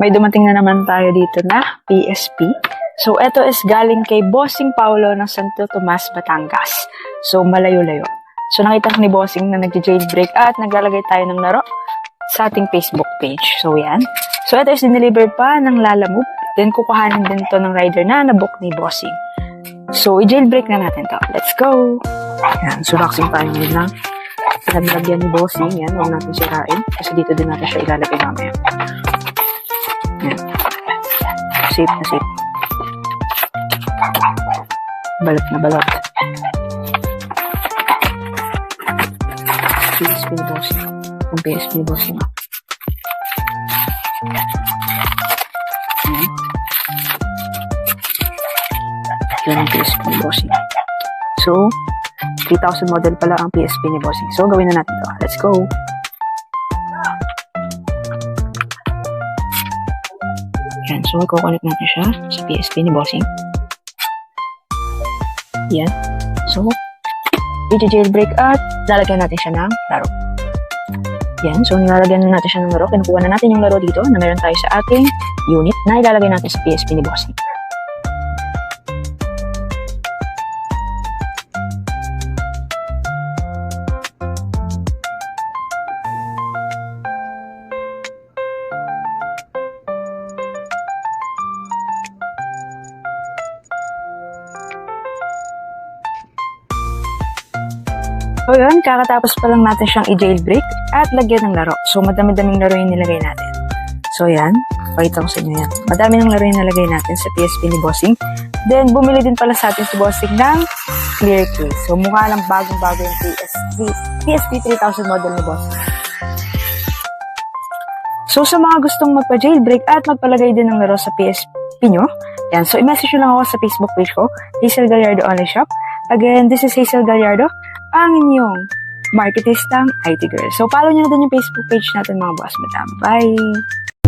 may dumating na naman tayo dito na PSP. So, ito is galing kay Bossing Paulo ng Santo Tomas, Batangas. So, malayo-layo. So, nakita ko ni Bossing na nag-jailbreak at naglalagay tayo ng laro sa ating Facebook page. So, yan. So, ito is dineliver pa ng Lala Move. Then, kukuhanin din to ng rider na nabook ni Bossing. So, i-jailbreak na natin to. Let's go! Yan. So, boxing tayo ngayon lang. Pinaglagyan ni Bossing. Yan. Huwag natin sirain. Kasi dito din natin siya ilalagay mamaya. Safe na safe. Balot na balot. PSP ni Bossing. Ang PSP ni Bossing. Yan. Yun ang PSP ni Bossing. So, 3,000 model pala ang PSP ni Bossing. So, gawin na natin to. Let's go! Yan. So, i-connect natin siya sa PSP ni Bossing. Yan. So, i-jailbreak at lalagyan natin siya ng laro. Yan. So, nilalagyan na natin siya ng laro. Kinukuha na natin yung laro dito na meron tayo sa ating unit na ilalagay natin sa PSP ni Bossing. So yun, kakatapos pa lang natin siyang i-jailbreak at lagyan ng laro. So madami-daming laro yung nilagay natin. So yan, pakita ko sa inyo yan. Madami ng laro yung nilagay natin sa PSP ni Bossing. Then bumili din pala sa atin si Bossing ng clear case. So mukha lang bagong-bago yung PSP, PSP 3000 model ni Bossing. So sa mga gustong magpa-jailbreak at magpalagay din ng laro sa PSP nyo, yan. So i-message nyo lang ako sa Facebook page ko, Hazel Gallardo Online Shop. Again, this is Hazel Gallardo, ang inyong marketistang IT girl. So follow nyo na din yung Facebook page natin mga boss madam. Bye!